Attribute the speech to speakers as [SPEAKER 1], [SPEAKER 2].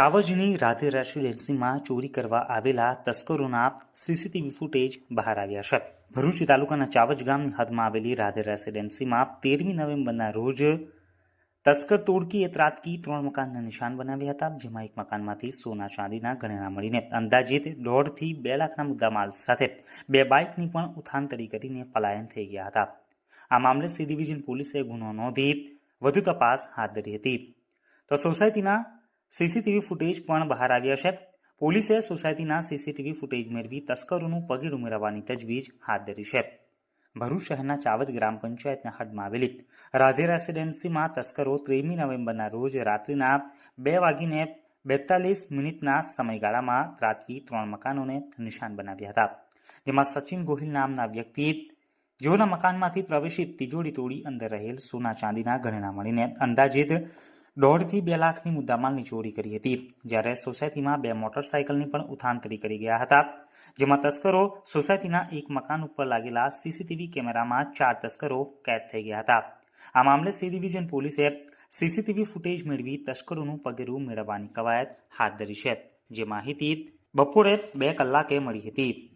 [SPEAKER 1] ચાવજની રાધે રેસિડેન્સીમાં ચોરી કરવા આવેલા તસ્કરોના સીસીટીવી ફૂટેજ બહાર આવ્યા છે. ભરૂચ તાલુકાના ચાવજ ગામની હદમાં આવેલી રાધે રેસિડેન્સીમાં તેરમી નવેમ્બરના રોજ તસ્કર તોડકીએ ત્રાટકી ત્રણ મકાનના નિશાન બનાવ્યા હતા, જેમાં એક મકાનમાંથી સોના ચાંદીના ગણેણા મળીને અંદાજિત દોઢથી બે લાખના મુદ્દામાલ સાથે બે બાઇકની પણ ઉથાંતરી કરીને પલાયન થઈ ગયા હતા. આ મામલે સી ડિવિઝન પોલીસે ગુનો નોંધી વધુ તપાસ હાથ ધરી હતી. તો સોસાયટીના સીસીટીવી ફૂટેજ પણ બહાર આવ્યા છે. પોલીસે સોસાયટીના સીસીટીવી ફૂટેજ મેળવી તસ્કરોનું પગેરું ઉમેરવાની તજવીજ હાથ ધરી છે. ભરૂચ શહેરના ચાવજ ગ્રામ પંચાયતના હદમાં આવેલી રાધે રેસિડેન્સીમાં તસ્કરો ત્રેમી નવેમ્બરના રોજ રાત્રિના બે વાગીને બેતાલીસ મિનિટના સમયગાળામાં ત્રાટકી ત્રણ મકાનોને નિશાન બનાવ્યા હતા. જેમાં સચિન ગોહિલ નામના વ્યક્તિ જેઓના મકાનમાંથી પ્રવેશી તિજોડી તોડી અંદર રહેલ સોના ચાંદીના ગણના મળીને અંદાજિત દોઢથી બે લાખની મુદ્દામાલની ચોરી કરી હતી. જ્યારે સોસાયટીમાં બે મોટરસાયકલની પણ ઉથાંતરી કરી ગયા હતા. જેમાં તસ્કરો સોસાયટીના એક મકાન ઉપર લાગેલા સીસીટીવી કેમેરામાં ચાર તસ્કરો કેદ થઈ ગયા હતા. આ મામલે સી ડિવિઝન પોલીસે સીસીટીવી ફૂટેજ મેળવી તસ્કરોનું પગેરું મેળવવાની કવાયત હાથ ધરી છે. જે માહિતી બપોરે બે કલાકે મળી હતી.